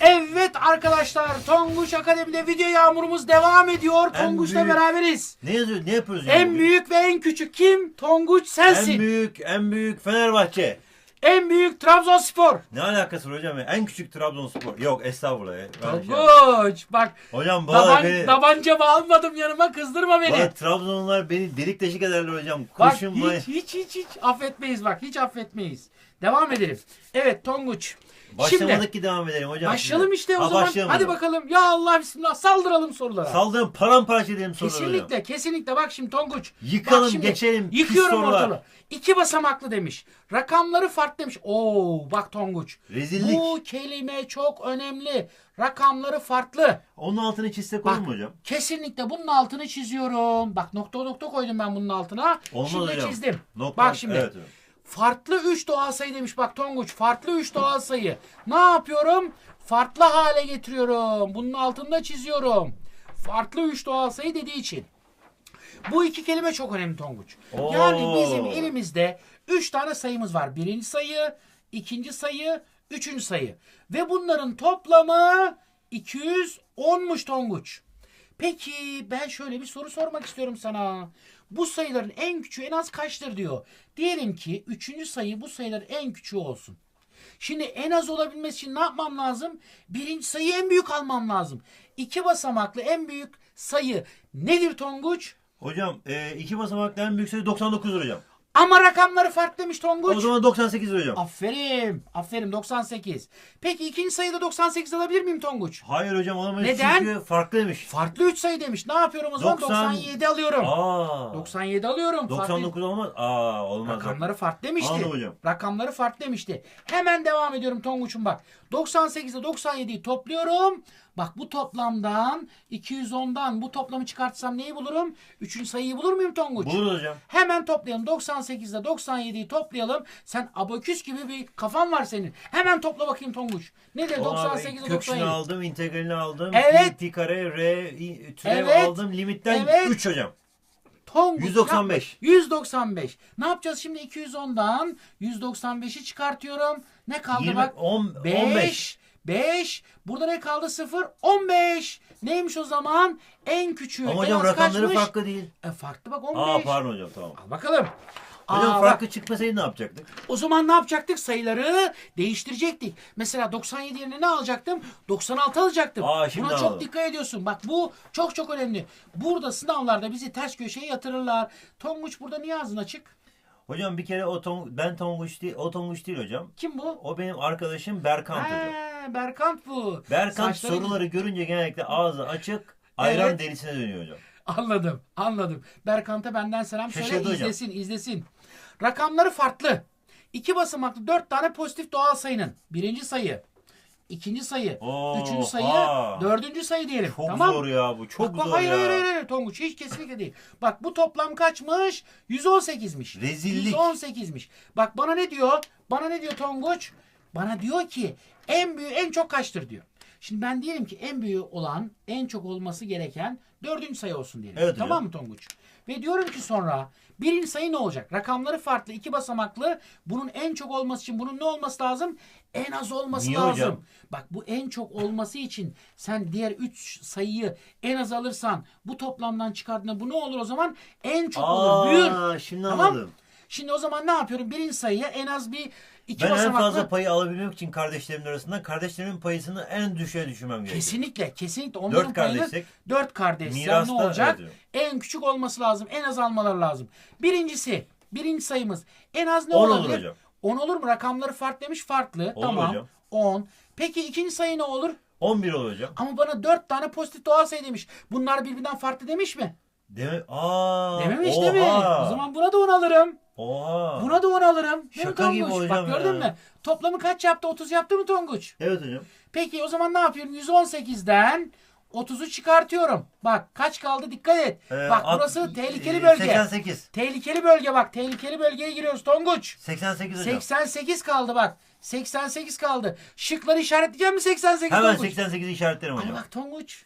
Evet arkadaşlar Tonguç Akademi'de video yağmurumuz devam ediyor. En Tonguç'la büyük- beraberiz. Ne yazıyor? Ne yapıyoruz? En büyük ve en küçük kim? Tonguç sensin. En büyük, en büyük Fenerbahçe. En büyük Trabzonspor. Ne alakası var hocam? ya? En küçük Trabzonspor. Yok estağfurullah ya. Ben şey- Tonguç bak hocam bu taban, beni... tabancamı almadım yanıma kızdırma beni. Bana Trabzonlular beni delik deşik ederler hocam. Bak Kurşun bana- hiç, hiç hiç hiç affetmeyiz bak hiç affetmeyiz. Devam edelim. Evet Tonguç. Başlamadık Şimdi ki devam edelim hocam. başlayalım şimdi. işte o Ha, zaman. Hadi bakalım. Ya Allah bismillah saldıralım sorulara. Saldırın paramparça edelim soruları hocam. Kesinlikle kesinlikle bak şimdi Tonguç. Yıkalım, Bak şimdi, geçelim, Yıkıyorum ortalığı. İki basamaklı demiş. Rakamları farklı demiş. Oo bak Tonguç. Rezillik. Bu kelime çok önemli. Rakamları farklı. Onun altını çizsek olur mu hocam? kesinlikle bunun altını çiziyorum. Bak nokta nokta koydum ben bunun altına. Olmaz şimdi hocam. çizdim. Nokta- Bak şimdi. Evet hocam. Farklı 3 doğal sayı demiş bak Tonguç. Farklı 3 doğal sayı. Ne yapıyorum? Farklı hale getiriyorum. Bunun altında çiziyorum. Farklı 3 doğal sayı dediği için. Bu iki kelime çok önemli Tonguç. Oo. Yani bizim elimizde 3 tane sayımız var. Birinci sayı, ikinci sayı, üçüncü sayı. Ve bunların toplamı 210'muş Tonguç. Peki ben şöyle bir soru sormak istiyorum sana. Bu sayıların en küçüğü en az kaçtır diyor. Diyelim ki üçüncü sayı bu sayıların en küçüğü olsun. Şimdi en az olabilmesi için ne yapmam lazım? Birinci sayıyı en büyük almam lazım. İki basamaklı en büyük sayı nedir Tonguç? Hocam e, iki basamaklı en büyük sayı 99 hocam. Ama rakamları farklı demiş Tonguç. O zaman 98 hocam. Aferin. Aferin 98. Peki ikinci sayıda 98 alabilir miyim Tonguç? Hayır hocam olamayız Neden? çünkü farklı demiş. Farklı 3 sayı demiş. Ne yapıyorum o zaman? 90 97 alıyorum. Aa. 97 alıyorum. Farklı- 99 olmaz. Aa olmaz. Rakamları farklı demişti. Anladım hocam. Rakamları farklı demişti. Hemen devam ediyorum Tonguç'um bak. 98 ile 97'yi topluyorum. Bak bu toplamdan 210'dan bu toplamı çıkartsam neyi bulurum? Üçüncü sayıyı bulur muyum Tonguç? Buluruz hocam. Hemen toplayalım. 98 ile 97'yi toplayalım. Sen abaküs gibi bir kafan var senin. Hemen topla bakayım Tonguç. Nedir O 98 abi, ile kökünü 97? aldım, integralini aldım. Evet. Pi, kare, r, türev Evet. aldım. Limitten Evet. 3 hocam. Tonguç 195. yapma. 195. Ne yapacağız şimdi 210'dan 195'i çıkartıyorum. Ne kaldı 20, bak? 10, 5. 15. 5. Burada ne kaldı? 0. 15. Neymiş o zaman? En küçüğü. Ama en hocam az rakamları kaçmış? farklı değil. E, farklı bak 15. Aa pardon hocam tamam. Al bakalım. Hocam Aa, farklı bak, çıkmasaydı ne yapacaktık? o zaman ne yapacaktık? Sayıları değiştirecektik. Mesela 97 yerine ne alacaktım? 96 alacaktım. Aa, şimdi Buna çok dikkat ediyorsun. Bak bu çok çok önemli. Burada sınavlarda bizi ters köşeye yatırırlar. Tonguç burada niye ağzın açık? Hocam bir kere o ton, ben Tonguç değil, o Tonguç değil hocam. Kim bu? O benim arkadaşım Berkant hocam. Berkant bu. Berkant Saçları- soruları görünce genellikle ağzı açık, ayran Evet. derisine dönüyor hocam. Anladım, anladım. Berkant'a benden selam söyle, Şaşırdı hocam. izlesin, izlesin. Rakamları farklı. İki basamaklı dört tane pozitif doğal sayının. Birinci sayı, ikinci sayı, Oo, üçüncü sayı, aa. dördüncü sayı diyelim. Çok tamam zor ya bu. Çok bak, zor hayır, ya. hayır, hayır, hayır, Tonguç hiç kesinlikle değil. Bak bu toplam kaçmış? 118'miş. Rezillik. 118'miş. Bak bana ne diyor? Bana ne diyor Tonguç? Bana diyor ki en büyüğü en çok kaçtır diyor. Şimdi ben diyelim ki en büyüğü olan en çok olması gereken dördüncü sayı olsun diyelim. Evet tamam mı Tonguç? Ve diyorum ki sonra birinci sayı ne olacak? Rakamları farklı iki basamaklı. Bunun en çok olması için bunun ne olması lazım? En az olması Niye lazım. hocam? Bak bu en çok olması için sen diğer 3 sayıyı en az alırsan bu toplamdan çıkardığında bu ne olur o zaman? En çok olur. Büyür. Aa, şimdi Tamam. anladım. Şimdi o zaman ne yapıyorum? Birinci sayıya en az bir iki Ben en basamaklı. fazla payı alabilmek için kardeşlerimin arasından kardeşlerimin payısını en düşüğe düşürmem gerekiyor. Kesinlikle, kesinlikle. Onların Dört payını kardeşsek, dört kardeşler mirasta ne olacak? evet en küçük olması lazım. En az almaları lazım. Birincisi, birinci sayımız en az ne On olur hocam. 10 olur mu? Rakamları farklı demiş. Farklı. Olur tamam. hocam. 10. Peki ikinci sayı ne olur? 11 olur hocam. Ama bana 4 tane pozitif doğal sayı demiş. Bunlar birbirinden farklı demiş mi? Deme Aa, Dememiş oha. değil mi? O zaman buna da 10 alırım. Oha. Buna da 10 alırım. Değil mi Şaka gibi Tonguç? hocam Bak gördün ya. mü? Toplamı kaç yaptı? 30 yaptı mı Tonguç? Evet hocam. Peki o zaman ne yapıyorum? 118'den 30'u çıkartıyorum. Bak kaç kaldı dikkat et. Ee, bak at- burası tehlikeli e, bölge. 88. Tehlikeli bölge bak. Tehlikeli bölgeye giriyoruz Tonguç. 88 hocam. 88 kaldı bak. 88 kaldı. Şıkları işaretleyeceğim mi 88 Hemen Tonguç? 88'i işaretlerim Ama hocam. bak Tonguç.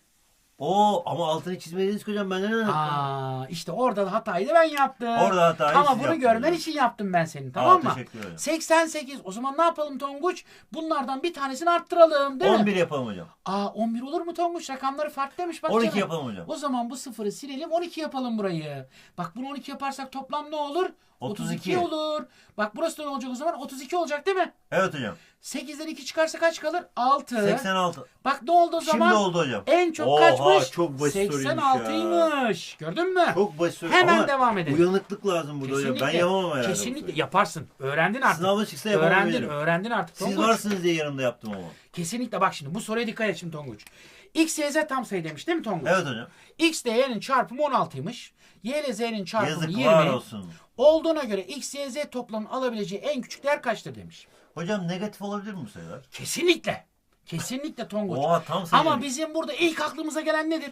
Oo ama altını çizmediniz ki hocam ben unuttum? Aa, işte orada da hatayı da ben yaptım. Orada hatayı Ama siz bunu yaptınız görmen için yaptım ben senin tamam mı? teşekkür ederim. 88. O zaman ne yapalım Tonguç? Bunlardan bir tanesini arttıralım değil 11 mi? yapalım hocam. Aa 11 olur mu Tonguç? Rakamları farklı demiş bak 12 canım. yapalım hocam. O zaman bu sıfırı silelim 12 yapalım burayı. Bak bunu 12 yaparsak toplam ne olur? 32 32. olur. Bak burası da ne olacak o zaman? 32 olacak değil mi? Evet hocam. 8'den 2 çıkarsa kaç kalır? 6. 86. Bak ne oldu o zaman? Şimdi oldu hocam. En çok Oha, kaçmış? çok basit soruymuş ya. 86'ymış. Gördün mü? Çok basit soru. Hemen Ama devam edelim. Uyanıklık lazım burada hocam. Ben yapamam herhalde. bu Kesinlikle soruyu. yaparsın. Öğrendin artık. Sınavda çıksa öğrendin, yapamam. öğrendin artık. Siz Tonguç. varsınız diye yanımda yaptım ama. Kesinlikle bak şimdi bu soruya dikkat et şimdi Tonguç. X, Y, Z tam sayı demiş değil mi Tonguç? Evet hocam. X ile Y'nin çarpımı 16'ymış. Y ile Z'nin çarpımı Yazıklar 20. olsun. Olduğuna göre X, Y, Z toplamın alabileceği en küçük değer kaçtır demiş. Hocam negatif olabilir mi bu sayılar? Kesinlikle. Kesinlikle Tonguç. Oha tam sayı. Ama bizim burada ilk aklımıza gelen nedir?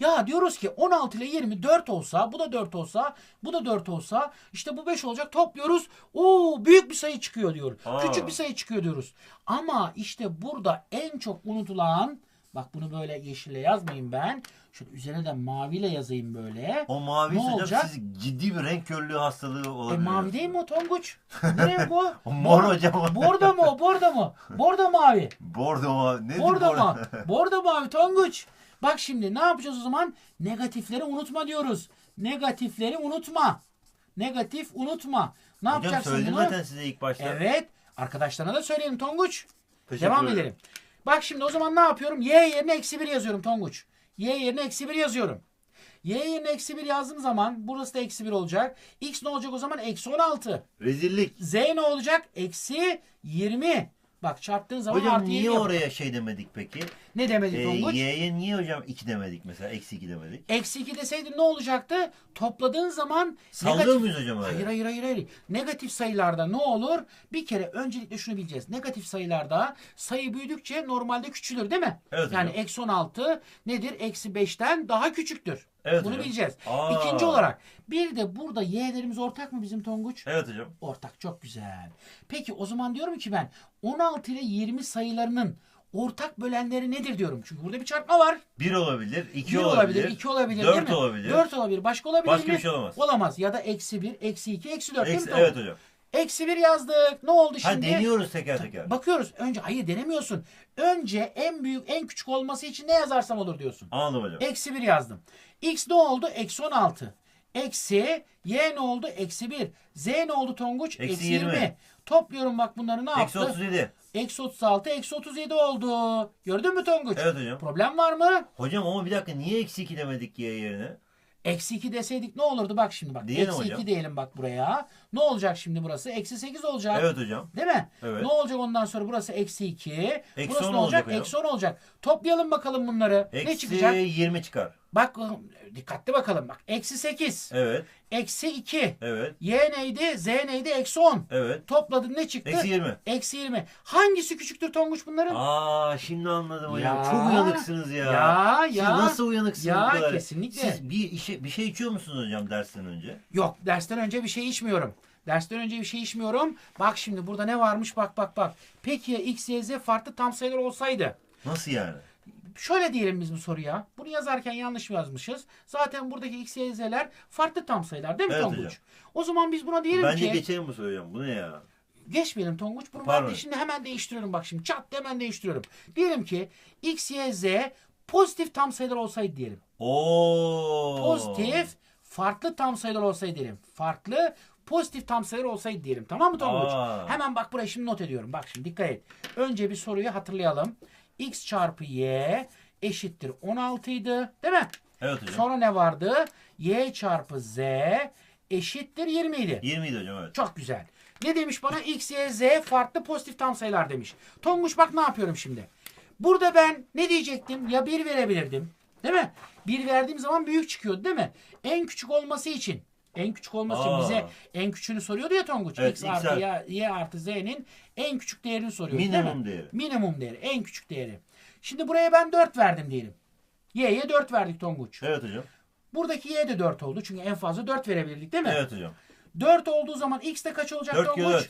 Ya diyoruz ki 16 ile 20 4 olsa, bu da 4 olsa, bu da 4 olsa, işte bu 5 olacak topluyoruz. Oo büyük bir sayı çıkıyor diyor. Aa. Küçük bir sayı çıkıyor diyoruz. Ama işte burada en çok unutulan bak bunu böyle yeşille yazmayayım ben. Şöyle üzerine de maviyle yazayım böyle. O mavi Ne olacak? siz ciddi bir renk körlüğü hastalığı E olabilir. mavi değil mi o Tonguç? Ne bu? O mor hocam. Bordo mu? Bordo mu? Bordo mavi. Bordo mu? Nedir Bordo bordo? mu? Bordo mavi Tonguç. Bak şimdi ne yapacağız o zaman? Negatifleri unutma diyoruz. Negatifleri unutma. Negatif unutma. Ne Hocam yapacaksın söyledim bunu? zaten size ilk başta. Evet. Arkadaşlarına da söyleyelim Tonguç. Teşekkür Devam ederim. edelim. Bak şimdi o zaman ne yapıyorum? Y yerine eksi 1 yazıyorum Tonguç. Y yerine eksi 1 yazıyorum. Y yerine eksi 1 yazdığım zaman burası da eksi 1 olacak. X ne olacak o zaman? Eksi 16. Rezillik. Z ne olacak? Eksi 20. Bak çarptığın zaman Hocam artı 20 niye yapar. oraya şey demedik peki? Ne demedik Ee, Tonguç? Y'ye niye hocam 2 demedik mesela? Eksi 2 demedik. Eksi 2 deseydin ne olacaktı? Topladığın zaman Sallıyor muyuz hocam öyle? Hayır hayır hayır hayır. Negatif sayılarda ne olur? Bir kere öncelikle şunu bileceğiz. Negatif sayılarda sayı büyüdükçe normalde küçülür değil mi? Evet yani hocam. eksi 16 nedir? Eksi 5'ten daha küçüktür. Evet Bunu hocam. bileceğiz. Aa. İkinci olarak bir de burada y'lerimiz ortak mı bizim Tonguç? Evet hocam. Ortak çok güzel. Peki o zaman diyorum ki ben 16 ile 20 sayılarının ortak bölenleri nedir diyorum. Çünkü burada bir çarpma var. 1 olabilir, 2 1 olabilir, olabilir, 2 olabilir 4 değil mi? olabilir. 4 olabilir. Başka olabilir Başka mi? bir şey olamaz. Olamaz. Ya da eksi 1, eksi 2, eksi 4 değil Eksi- mi? evet hocam. Eksi 1 yazdık. Ne oldu Ha şimdi? deniyoruz teker teker. Bakıyoruz. Önce hayır denemiyorsun. Önce en büyük en küçük olması için ne yazarsam olur diyorsun. Anladım hocam. Eksi 1 yazdım. X ne oldu? Eksi 16. Eksi Y ne oldu? Eksi 1. Z ne oldu Tonguç? Eksi 20. 20. Topluyorum bak bunları ne Eksi yaptı? 37. Eksi 36, eksi 37 oldu. Gördün mü Tonguç? Evet hocam. Problem var mı? Hocam ama bir dakika niye eksi 2 demedik Y yerine? Eksi 2 deseydik ne olurdu? Bak şimdi bak. Diyelim Eksi hocam. 2 diyelim bak buraya. Ne olacak şimdi burası? Eksi 8 olacak. Evet hocam. Değil mi? Evet. Ne olacak ondan sonra? Burası eksi 2. Eksi burası 10 ne olacak? olacak. Eksi 10 olacak. Toplayalım bakalım bunları. ne Eksi çıkacak? 20 çıkar. Bak dikkatli bakalım bak. Eksi 8. Evet. Eksi 2. Evet. Y neydi? Z neydi? Eksi 10. Evet. Topladın ne çıktı? Eksi 20. Eksi 20. Hangisi küçüktür Tonguç bunların? Aa şimdi anladım hocam. Ya. Çok uyanıksınız ya. Ya, Siz ya. nasıl uyanıksınız Ya, bu kadar? kesinlikle. Siz bir işe, bir şey içiyor musunuz hocam dersten önce? Yok dersten önce bir şey içmiyorum. Dersten önce bir şey içmiyorum. Bak şimdi burada ne varmış bak bak bak. Peki ya X, Y, Z farklı tam sayılar olsaydı? Nasıl yani? Şöyle diyelim biz bu soruya. Bunu yazarken yanlış yazmışız. Zaten buradaki X, Y, Z'ler farklı tam sayılar değil mi Evet Tonguç? hocam. O zaman biz buna diyelim Bence ki... geçelim bu soruyu. Bu ne ya? Geçmeyelim Tonguç. Bunu ben Pardon. de şimdi hemen değiştiriyorum bak şimdi. Çat hemen değiştiriyorum. Diyelim ki X, Y, Z pozitif tam sayılar olsaydı diyelim. Oo. Pozitif farklı tam sayılar olsaydı diyelim. Farklı pozitif tam sayılar olsaydı diyelim. Tamam mı Tonguç? Hemen bak buraya şimdi not ediyorum. Bak şimdi dikkat et. Önce bir soruyu hatırlayalım. X çarpı Y eşittir 16 idi. Değil mi? Evet hocam. Sonra ne vardı? Y çarpı Z eşittir 20 idi. 20 idi hocam evet. Çok güzel. Ne demiş bana? X, Y, Z farklı pozitif tam sayılar demiş. Tonguç bak ne yapıyorum şimdi. Burada ben ne diyecektim? Ya 1 verebilirdim. Değil mi? 1 verdiğim zaman büyük çıkıyordu değil mi? En küçük olması için. En küçük olması için Aa. bize en küçüğünü soruyordu ya Tonguç. Evet, X artı Y, Y artı Z'nin en küçük değerini soruyordu değil Minimum mi? değeri. Minimum değeri. En küçük değeri. Şimdi buraya ben 4 verdim diyelim. Y'ye 4 verdik Tonguç. Evet hocam. Buradaki Y de 4 oldu. Çünkü en fazla 4 verebilirdik değil mi? Evet hocam. 4 olduğu zaman X de kaç olacak 4 Tonguç? kilo 4.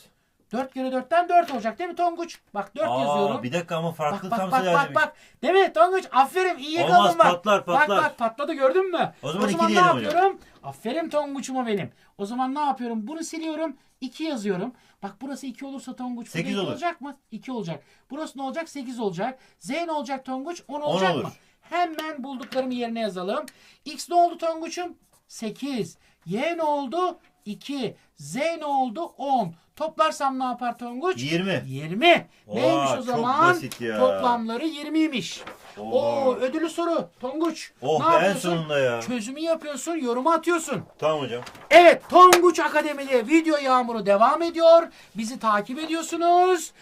4 kere 4'ten 4 olacak değil mi Tonguç? Bak 4 Aa, yazıyorum. bir dakika ama farklı Bak tam bak bak bak bak. Değil mi Tonguç? Aferin iyi Olmaz, yakaladın bak. patlar, patlar. Bak bak patladı gördün mü? O zaman iki ne diyelim hocam. yapıyorum? Aferin Tonguç'uma benim. O zaman ne yapıyorum? Bunu siliyorum. 2 yazıyorum. Bak burası 2 olursa Tonguç. Sekiz burada iki olur. olacak mı? 2 olacak. Burası ne olacak? 8 olacak. Z ne olacak Tonguç? 10 olacak olur. mı? Hemen bulduklarımı yerine yazalım. X ne oldu Tonguç'um? 8. Y ne oldu? 2. Z ne oldu? 10. Toplarsam ne yapar Tonguç? 20. 20. Oha, Neymiş o zaman? Toplamları 20'ymiş. Oha. Oo ödülü soru. Tonguç. Oh ne be, en yapıyorsun? sonunda ya. Çözümü yapıyorsun, yorumu atıyorsun. Tamam hocam. Evet, Tonguç Akademi'de video yağmuru devam ediyor. Bizi takip ediyorsunuz.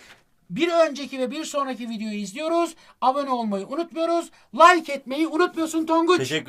Bir önceki ve bir sonraki videoyu izliyoruz. Abone olmayı unutmuyoruz. Like etmeyi unutmuyorsun Tonguç. Teşekkür